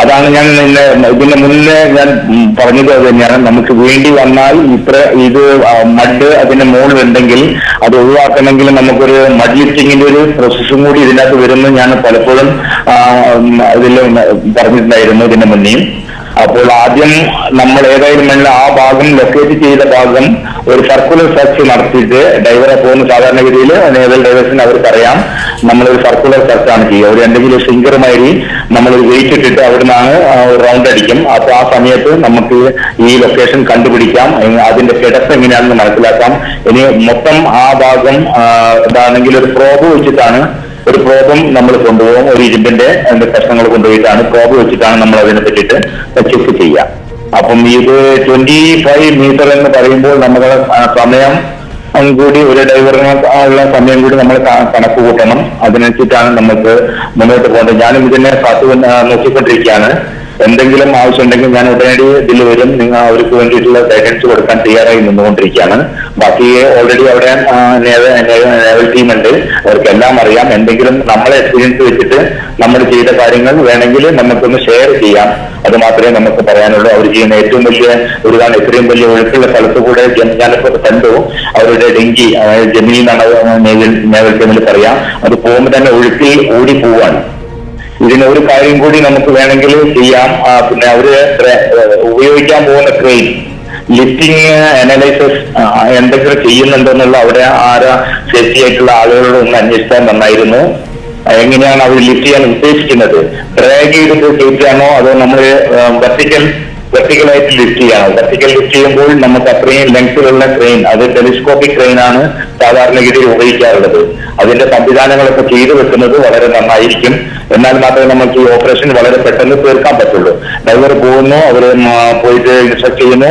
അതാണ് ഞാൻ നിന്നെ ഇതിന് മുന്നേ ഞാൻ പറഞ്ഞത് അത് തന്നെയാണ്. നമുക്ക് വേണ്ടി വന്നാൽ ഇത്ര ഇത് മഡ് അതിന്റെ മുകളിലുണ്ടെങ്കിൽ അത് ഒഴിവാക്കണമെങ്കിൽ നമുക്കൊരു മഡ് ലിഫ്റ്റിങ്ങിന്റെ ഒരു പ്രോസസ്സും കൂടി ഇതിനകത്ത് വരുന്നു ഞാൻ പലപ്പോഴും ഇതിൽ പറഞ്ഞിട്ടുണ്ടായിരുന്നു ഇതിന്റെ മുന്നേയും. അപ്പോൾ ആദ്യം നമ്മൾ ഏതായാലും വേണ്ട ആ ഭാഗം ലൊക്കേറ്റ് ചെയ്ത ഭാഗം ഒരു സർക്കുലർ സെർച്ച് നടത്തിയിട്ട് ഡ്രൈവറെ പോകുന്ന സാധാരണഗതിയിൽ നേവൽ ഡ്രൈവേഴ്സിന് അവർക്കറിയാം നമ്മളൊരു സർക്കുലർ സെർച്ച് ആണ് ചെയ്യുക. ഒരു എന്തെങ്കിലും സിംഗറുമായി നമ്മളൊരു വെയിറ്റ് ഇട്ടിട്ട് അവിടെ നിന്നാണ് റൗണ്ട് അടിക്കും. അപ്പൊ ആ സമയത്ത് നമുക്ക് ഈ ലൊക്കേഷൻ കണ്ടുപിടിക്കാം. അതിന്റെ കിടപ്പ് എങ്ങനെയാണെന്ന് മനസ്സിലാക്കാം. ഇനി മൊത്തം ആ ഭാഗം ഇതാണെങ്കിൽ ഒരു പ്രോബ് വെച്ചിട്ടാണ് ഒരു പ്രോബം നമ്മൾ കൊണ്ടുപോകും. ഒരു ഇരുമ്പിന്റെ അതിന്റെ കഷ്ണങ്ങൾ കൊണ്ടുപോയിട്ടാണ് പ്രോബ് വെച്ചിട്ടാണ് നമ്മൾ അതിനെ പറ്റിയിട്ട് ചെക്ക് ചെയ്യുക അപ്പം ഇത് ട്വന്റി ഫൈവ് മീറ്റർ എന്ന് പറയുമ്പോൾ നമ്മുടെ സമയം കൂടി ഒരു ഡ്രൈവറിന് ഉള്ള സമയം കൂടി നമ്മൾ കണക്ക് കൂട്ടണം. അതിനനുസരിച്ചാണ് നമുക്ക് മുന്നോട്ട് പോകേണ്ടത്. ഞാനും ഇതിനെ കാത്തു നോക്കിക്കൊണ്ടിരിക്കുകയാണ്. എന്തെങ്കിലും ആവശ്യമുണ്ടെങ്കിൽ ഞാൻ ഉടനടി ഇതിൽ വരും. നിങ്ങൾ അവർക്ക് വേണ്ടിയിട്ടുള്ള ഗൈഡൻസ് കൊടുക്കാൻ തയ്യാറായി നിന്നുകൊണ്ടിരിക്കുകയാണ്. ബാക്കി ഓൾറെഡി അവിടെ നേവൽ ടീം ഉണ്ട്. അവർക്ക് എല്ലാം അറിയാം. എന്തെങ്കിലും നമ്മളെ എക്സ്പീരിയൻസ് വെച്ചിട്ട് നമ്മൾ ചെയ്ത കാര്യങ്ങൾ വേണമെങ്കിൽ നമുക്കൊന്ന് ഷെയർ ചെയ്യാം. അത് മാത്രമേ നമുക്ക് പറയാനുള്ളൂ. അവർ ചെയ്യുന്ന ഏറ്റവും വലിയ ഒരു കാരണം ഇത്രയും വലിയ ഒഴുക്കുള്ള സ്ഥലത്ത് കൂടെ ഞാനിപ്പോ കണ്ടു. അവരുടെ ഡെങ്കി ജമീൻ എന്നാണ് നേവൽ ടീമിൽ പറയാം. അത് പോകുമ്പോൾ തന്നെ ഒഴുക്കിൽ ഓടി പോവാണ്. ഇതിന് ഒരു കാര്യം കൂടി നമുക്ക് വേണമെങ്കിൽ ചെയ്യാം. പിന്നെ അവർ ഉപയോഗിക്കാൻ പോകുന്ന ക്രെയിൻ ലിഫ്റ്റിംഗ് അനലൈസസ് എന്തൊക്കെ ചെയ്യുന്നുണ്ടെന്നുള്ള അവിടെ ആരാ സേഫ്റ്റി ആയിട്ടുള്ള ആളുകളോട് ഒന്ന് അന്വേഷിച്ചാൽ നന്നായിരുന്നു. എങ്ങനെയാണ് അവർ ലിഫ്റ്റ് ചെയ്യാൻ ഉദ്ദേശിക്കുന്നത്? ഡ്രാഗ് ചെയ്തിട്ട് കയറ്റാണോ അതോ നമ്മൾ വെർട്ടിക്കൽ വെർട്ടിക്കലായിട്ട് ലിഫ്റ്റ് ചെയ്യണം. വെർട്ടിക്കൽ ലിഫ്റ്റ് ചെയ്യുമ്പോൾ നമുക്ക് അത്രയും ലെങ്ത്തിലുള്ള ക്രെയിൻ അത് ടെലിസ്കോപ്പിക് ക്രെയിൻ ആണ് സാധാരണഗതിയിൽ ഉപയോഗിക്കാറുള്ളത്. അതിന്റെ സംവിധാനങ്ങളൊക്കെ ചെയ്തു വെക്കുന്നത് വളരെ നന്നായിരിക്കും. എന്നാൽ മാത്രമേ നമുക്ക് ഈ ഓപ്പറേഷൻ വളരെ പെട്ടെന്ന് തീർക്കാൻ പറ്റുള്ളൂ. ഡ്രൈവർ പോകുന്നു അവർ പോയിട്ട് ഇൻസ്ട്രക്ട് ചെയ്യുന്നു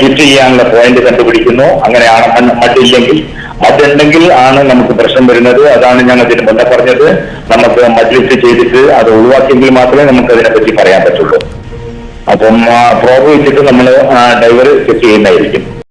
ലിഫ്റ്റ് ചെയ്യാനുള്ള പോയിന്റ് കണ്ടുപിടിക്കുന്നു. അങ്ങനെയാണ് മറ്റില്ലെങ്കിൽ മറ്റുണ്ടെങ്കിൽ ആണ് നമുക്ക് പ്രശ്നം വരുന്നത്. അതാണ് ഞാൻ അതിന് മുന്നേ പറഞ്ഞത്. നമുക്ക് ലിഫ്റ്റ് ചെയ്തിട്ട് അത് ഒഴിവാക്കിയെങ്കിൽ മാത്രമേ നമുക്ക് അതിനെപ്പറ്റി പറയാൻ പറ്റുള്ളൂ. അപ്പം പ്രോബ് വെച്ചിട്ട് നമ്മൾ ഡ്രൈവർ ചെക്ക് ചെയ്യുന്നതായിരിക്കും.